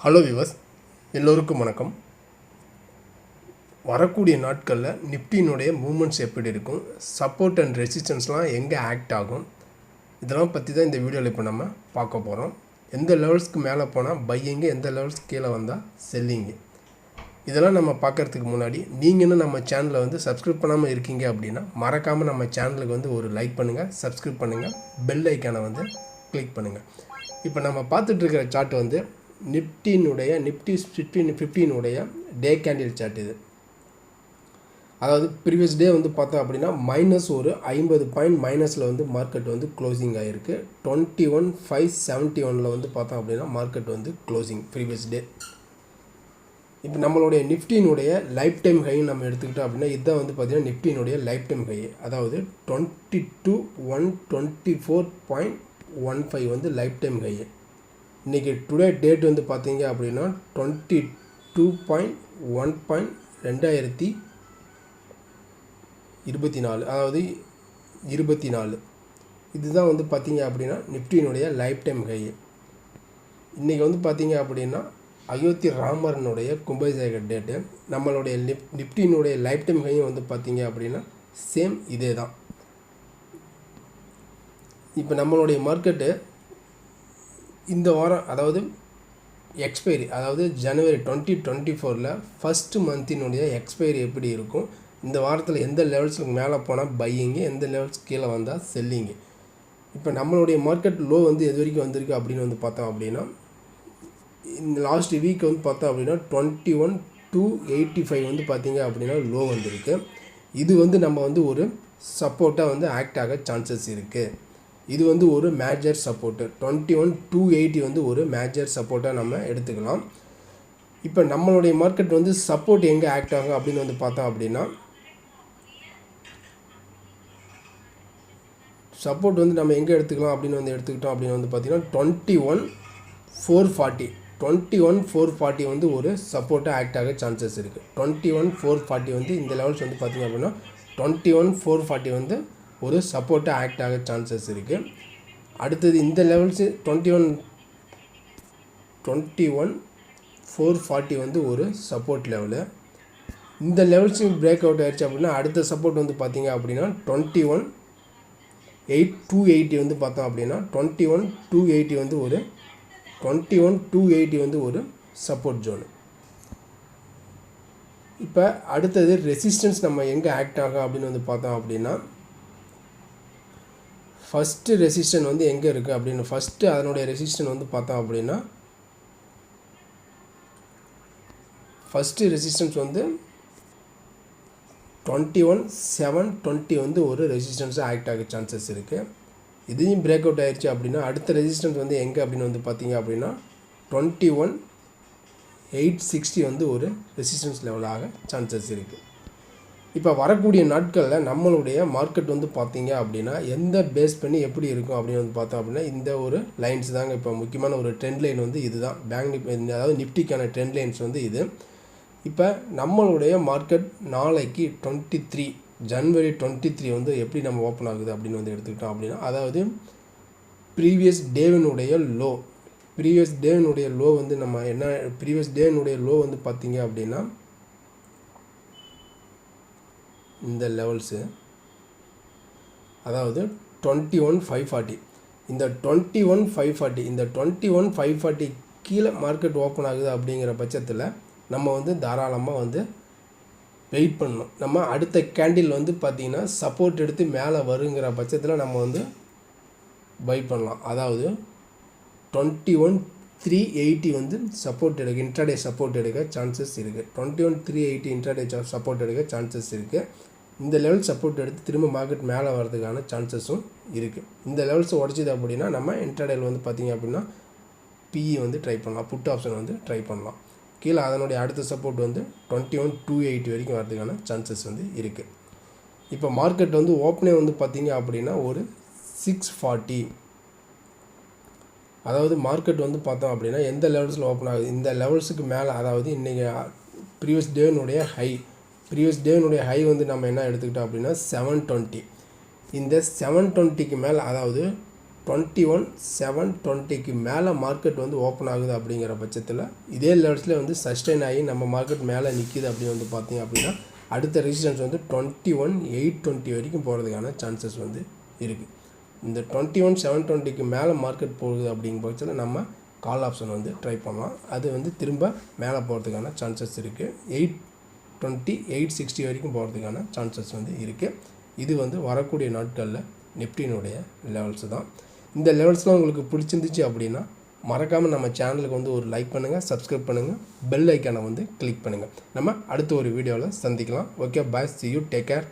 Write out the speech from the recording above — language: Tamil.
ஹலோ விவஸ் எல்லோருக்கும் வணக்கம். வரக்கூடிய நாட்களில் நிஃப்டியினுடைய மூமெண்ட்ஸ் எப்படி இருக்கும் சப்போர்ட் அண்ட் ரெசிஸ்டன்ஸ்லாம் எங்கே ஆக்ட் ஆகும் இதெல்லாம் பற்றி தான் இந்த வீடியோவில் இப்போ நம்ம பார்க்க போகிறோம் எந்த லெவல்ஸ்க்கு மேலே போனால் பையிங்கு எந்த லெவல்ஸ்க்கு கீழே வந்தால் செல்லிங்கு இதெல்லாம் நம்ம பார்க்குறதுக்கு முன்னாடி நீங்கள் இன்னும் நம்ம சேனலை வந்து சப்ஸ்கிரைப் பண்ணாமல் இருக்கீங்க அப்படின்னா மறக்காமல் நம்ம சேனலுக்கு வந்து ஒரு லைக் பண்ணுங்கள் சப்ஸ்கிரைப் பண்ணுங்கள் பெல் ஐக்கானை வந்து கிளிக் பண்ணுங்கள் இப்போ நம்ம பார்த்துட்ருக்கிற சார்ட் வந்து நிப்டினுடைய நிப்டி ஃபிஃப்டின் ஃபிஃப்டினுடைய டே கேண்டில் சார்ட் இது. அதாவது ப்ரீவியஸ் டே வந்து பார்த்தோம் அப்படின்னா மைனஸ் ஒரு ஐம்பது பாயிண்ட் மைனஸில் வந்து மார்க்கெட் வந்து க்ளோசிங் ஆகிருக்கு டுவெண்ட்டி ஒன் ஃபைவ் செவன்ட்டி ஒனில் வந்து பார்த்தோம் அப்படின்னா மார்க்கெட் வந்து க்ளோசிங் ப்ரீவியஸ் டே இப்போ நம்மளுடைய நிஃப்டினுடைய லைஃப் டைம் ஹை நம்ம எடுத்துக்கிட்டோம் அப்படின்னா இதுதான் வந்து பார்த்திங்கன்னா நிஃப்டினுடைய லைஃப் டைம் ஹை அதாவது twenty two one twenty four point one five வந்து லைஃப் டைம் ஹையை இன்றைக்கி டுடே டேட் வந்து பார்த்தீங்க அப்படின்னா twenty two point one point ரெண்டாயிரத்தி இருபத்தி நாலு அதாவது இருபத்தி நாலு. இதுதான் வந்து பார்த்தீங்க அப்படின்னா நிஃப்டியினுடைய லைஃப் டைம் ஹை இன்றைக்கி வந்து பார்த்தீங்க அப்படின்னா அயோத்தி ராமரனுடைய கும்பாபிஷேக டேட்டு நம்மளுடைய நிப் நிப்டினுடைய லைஃப் டைம் ஹையும் வந்து பார்த்தீங்க அப்படின்னா சேம் இதே தான் இப்போ நம்மளுடைய மார்க்கெட்டு இந்த வாரம் அதாவது எக்ஸ்பைரி அதாவது ஜனவரி டுவெண்ட்டி டுவெண்ட்டி ஃபோரில் ஃபஸ்ட்டு மந்தினுடைய எக்ஸ்பைரி எப்படி இருக்கும்? இந்த வாரத்தில் எந்த லெவல்ஸுக்கு மேலே போனால் பையிங்கு எந்த லெவல்ஸ் கீழே வந்தால் செல்லிங்கு இப்போ நம்மளுடைய மார்க்கெட் லோ வந்து எது வரைக்கும் வந்திருக்கு அப்படின்னு வந்து பார்த்தோம் அப்படின்னா இந்த லாஸ்ட் வீக் வந்து பார்த்தோம் அப்படின்னா twenty one two eighty five வந்து பார்த்தீங்க அப்படின்னா லோ வந்திருக்கு. இது வந்து நம்ம வந்து ஒரு சப்போர்ட்டாக வந்து ஆக்ட் ஆக சான்சஸ் இருக்குது இது வந்து ஒரு major support twenty one two eighty வந்து ஒரு மேஜர் சப்போர்ட்டாக நம்ம எடுத்துக்கலாம். இப்போ நம்மளுடைய மார்க்கெட் வந்து சப்போர்ட் எங்கே ஆக்ட் ஆகும் அப்படின்னு வந்து பார்த்தோம் அப்படின்னா சப்போர்ட் வந்து நம்ம எங்கே எடுத்துக்கலாம் அப்படின்னு வந்து எடுத்துக்கிட்டோம் அப்படின்னு வந்து பார்த்தீங்கன்னா twenty one four forty twenty one four forty வந்து ஒரு சப்போர்ட்டாக ஆக்ட் ஆக சான்சஸ் இருக்குது டுவெண்ட்டி ஒன் ஃபோர் ஃபார்ட்டி வந்து இந்த லெவல்ஸ் வந்து பார்த்திங்க அப்படின்னா டுவெண்ட்டி ஒன் ஃபோர் ஃபார்ட்டி வந்து ஒரு சப்போர்ட்டாக ஆக்ட் ஆக சான்சஸ் இருக்குது அடுத்தது இந்த levels twenty one twenty one four forty வந்து ஒரு சப்போர்ட் லெவலு இந்த லெவல்ஸு பிரேக் அவுட் ஆயிடுச்சு அப்படின்னா அடுத்த சப்போர்ட் வந்து பார்த்திங்க அப்படின்னா twenty one eight two eighty வந்து பார்த்தோம் அப்படின்னா டுவெண்ட்டி ஒன் டூ எயிட்டி வந்து ஒரு டுவெண்ட்டி ஒன் டூ எயிட்டி வந்து ஒரு சப்போர்ட் ஜோனு இப்போ அடுத்தது ரெசிஸ்டன்ஸ் நம்ம எங்கே ஆக்ட் ஆகும் அப்படின்னு வந்து பார்த்தோம் அப்படின்னா ஃபஸ்ட்டு ரெசிஸ்டன் வந்து எங்கே இருக்குது அப்படின்னு ஃபஸ்ட்டு அதனுடைய ரெசிஸ்டன் வந்து பார்த்தோம் அப்படின்னா ஃபஸ்ட்டு ரெசிஸ்டன்ஸ் வந்து டுவெண்ட்டி ஒன் செவன் டுவெண்ட்டி வந்து ஒரு ரெசிஸ்டன்ஸாக ஆக்ட் ஆக சான்சஸ் இருக்குது இதையும் பிரேக் அவுட் ஆயிடுச்சு அப்படின்னா அடுத்த ரெசிஸ்டன்ஸ் வந்து எங்கே அப்படின்னு வந்து பார்த்தீங்க அப்படின்னா டுவெண்ட்டி ஒன் எயிட் சிக்ஸ்டி வந்து ஒரு ரெசிஸ்டன்ஸ் லெவலாக சான்சஸ் இருக்குது இப்போ வரக்கூடிய நாட்களில் நம்மளுடைய மார்க்கெட் வந்து பார்த்தீங்க அப்படின்னா எந்த பேஸ் பண்ணி எப்படி இருக்கும் அப்படின்னு வந்து பார்த்தோம் அப்படின்னா இந்த ஒரு லைன்ஸ் தாங்க இப்போ முக்கியமான ஒரு ட்ரெண்ட் லைன் வந்து இதுதான். பேங்க் நிப் அதாவது நிஃப்டிக்கான ட்ரெண்ட் லைன்ஸ் வந்து இது. இப்போ நம்மளுடைய மார்க்கெட் நாளைக்கு twenty three January twenty three வந்து எப்படி நம்ம ஓப்பன் ஆகுது அப்படின்னு வந்து எடுத்துக்கிட்டோம் அப்படின்னா அதாவது ப்ரீவியஸ் டேவினுடைய லோ ப்ரீவியஸ் டேவினுடைய லோ வந்து நம்ம என்ன ப்ரீவியஸ் டேவினுடைய லோ வந்து பார்த்தீங்க அப்படின்னா இந்த லெவல்ஸு அதாவது டுவெண்ட்டி ஒன் ஃபைவ் ஃபார்ட்டி இந்த டுவெண்ட்டி ஒன் ஃபைவ் ஃபார்ட்டி இந்த டுவெண்ட்டி ஒன் ஃபைவ் ஃபார்ட்டி கீழே மார்க்கெட் ஓப்பன் ஆகுது அப்படிங்கிற பட்சத்தில் நம்ம வந்து தாராளமாக வந்து வெயிட் பண்ணணும். நம்ம அடுத்த கேண்டில் வந்து பார்த்திங்கன்னா சப்போர்ட் எடுத்து மேலே வருங்கிற பட்சத்தில் நம்ம வந்து பை பண்ணலாம். அதாவது டுவெண்ட்டி ஒன் த்ரீ எயிட்டி வந்து சப்போர்ட் எடுக்க இன்ட்ராடே சப்போர்ட் எடுக்க சான்சஸ் இருக்குது twenty one three eighty intraday support எடுக்க சான்சஸ் இருக்குது இந்த லெவல் சப்போர்ட் எடுத்து திரும்ப மார்க்கெட் மேலே வரதுக்கான சான்சஸும் இருக்குது இந்த லெவல்ஸ் உடச்சிது அப்படின்னா நம்ம இன்ட்ராடேல் வந்து பார்த்திங்க அப்படின்னா பிஇ வந்து ட்ரை பண்ணலாம். புட் ஆப்ஷன் வந்து ட்ரை பண்ணலாம். கீழே அதனுடைய அடுத்த சப்போர்ட் வந்து டுவெண்ட்டி ஒன் டூ எயிட்டி வரைக்கும் வரதுக்கான சான்சஸ் வந்து இருக்குது இப்போ மார்க்கெட் வந்து ஓப்பனே வந்து பார்த்திங்க அப்படின்னா ஒரு சிக்ஸ் ஃபார்ட்டி அதாவது மார்க்கெட் வந்து பார்த்தோம் அப்படின்னா எந்த லெவல்ஸில் ஓப்பன் ஆகுது இந்த லெவல்ஸுக்கு மேலே அதாவது இன்றைக்கி ப்ரீவியஸ் டேனுடைய ஹை ப்ரீவியஸ் டேனுடைய ஹை வந்து நம்ம என்ன எடுத்துக்கிட்டோம் அப்படின்னா செவன் டுவெண்ட்டி இந்த செவன் டுவெண்ட்டிக்கு மேலே அதாவது டுவெண்ட்டி ஒன் செவன் டுவெண்ட்டிக்கு மேலே மார்க்கெட் வந்து ஓப்பன் ஆகுது அப்படிங்கிற பட்சத்தில் இதே லெவல்ஸில் வந்து சஸ்டெயின் ஆகி நம்ம மார்க்கெட் மேலே நிற்கிது அப்படின்னு வந்து பார்த்தீங்க அப்படின்னா அடுத்த ரெசிஸ்டன்ஸ் வந்து டுவெண்ட்டி ஒன் எயிட் டுவெண்ட்டி வரைக்கும் போகிறதுக்கான சான்சஸ் வந்து இருக்குது இந்த டுவெண்ட்டி ஒன் செவன் டுவெண்ட்டிக்கு மேலே மார்க்கெட் போகுது அப்படிங்கிற பட்சத்தில் நம்ம கால் ஆப்ஷன் வந்து ட்ரை பண்ணலாம். அது வந்து திரும்ப மேலே போகிறதுக்கான சான்சஸ் இருக்குது எயிட் டுவெண்ட்டி எயிட் சிக்ஸ்டி வரைக்கும் போகிறதுக்கான சான்சஸ் வந்து இருக்குது இது வந்து வரக்கூடிய நாட்களில் நிப்டினுடைய லெவல்ஸ் தான். இந்த லெவல்ஸ்லாம் உங்களுக்கு பிடிச்சிருந்துச்சு அப்படின்னா மறக்காமல் நம்ம சேனலுக்கு வந்து ஒரு லைக் பண்ணுங்கள் சப்ஸ்கிரைப் பண்ணுங்கள் பெல் ஐக்கானை வந்து கிளிக் பண்ணுங்கள் நம்ம அடுத்த ஒரு வீடியோவில் சந்திக்கலாம். Okay bye see you take care